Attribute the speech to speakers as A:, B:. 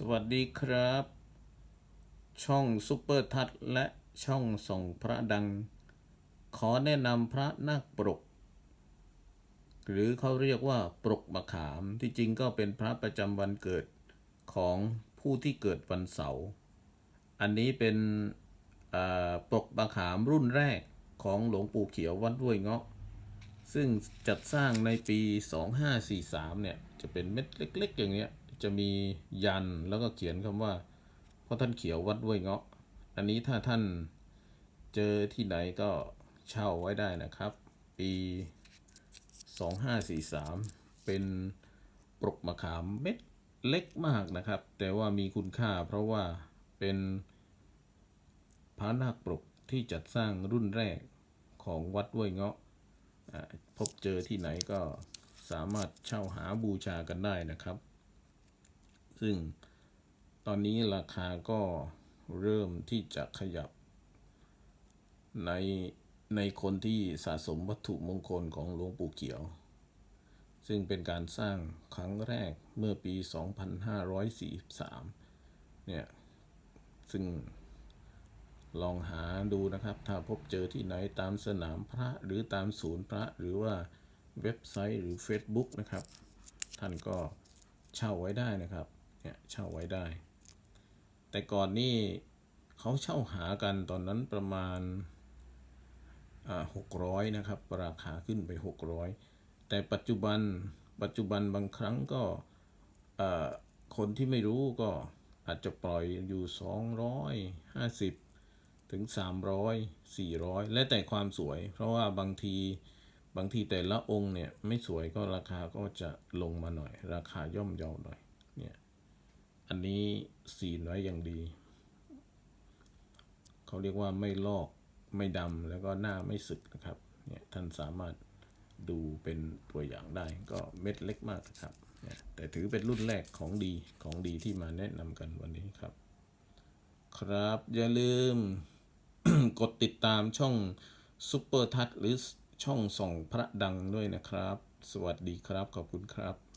A: สวัสดีครับ ช่องซุปเปอร์ทัศน์และช่องส่องพระดัง ขอแนะนำพระนาคปรก หรือเขาเรียกว่าปรกมะขามที่จริงก็เป็นพระประจำวันเกิดของผู้ที่เกิดวันเสาร์อันนี้เป็นปรกมะขามรุ่นแรกของหลวงปู่เขียววัดห้วยเงาะ ซึ่งจัดสร้างในปี 2543เนี่ยจะเป็นเม็ดเล็ก ๆ อย่างเงี้ย จะมียันแล้วก็เขียนคำว่าพ่อท่านเขียววัดห้วยเงาะ อันนี้ถ้าท่านเจอที่ไหนก็เช่าไว้ได้นะครับ ปี 2543 เป็นปรกมะขามเม็ดเล็กมากนะครับ แต่ว่ามีคุณค่าเพราะว่าเป็นพระนาคปรกที่จัดสร้างรุ่นแรกของวัดห้วยเงาะพบเจอที่ไหนก็สามารถเช่าหาบูชากันได้นะครับ ซึ่งตอนนี้ราคาก็เริ่มที่จะขยับ ในในคนที่สะสมวัตถุมงคลของหลวงปู่เขียว ซึ่งเป็นการสร้างครั้งแรกเมื่อปี 2543 เนี่ย ซึ่งลองหาดูนะครับ ถ้าพบเจอที่ไหนตามสนามพระหรือตามศูนย์พระหรือว่าเว็บไซต์หรือ Facebook นะครับ ท่านก็เช่าไว้ได้นะครับ เนี่ยเช่าไว้ได้ แต่ก่อนนี่เขาเช่าหากันตอนนั้นประมาณหกร้อยนะครับ ราคาขึ้นไป 600 แต่ปัจจุบันปัจจุบันบางครั้งก็คนที่ไม่รู้ก็อาจจะปล่อยอยู่ 250 ถึง 300 400 และแต่ความสวย เพราะว่าบางทีบางทีแต่ละองค์เนี่ย ไม่สวยก็ราคาก็จะลงมาหน่อย ราคาย่อมเยาหน่อยเนี่ย อันนี้สีน้อยอย่างดี เขาเรียกว่าไม่ลอกไม่ดำแล้วก็หน้าไม่สึกนะครับ เนี่ยท่านสามารถดูเป็นตัวอย่างได้ก็เม็ดเล็กมากนะครับเนี่ยแต่ถือเป็นรุ่นแรกของดีของดีที่มาแนะนำกันวันนี้ครับ ครับอย่าลืมกดติดตามช่องซุปเปอร์ทัศหรือช่องส่องพระดังด้วยนะครับ สวัสดีครับ ขอบคุณครับ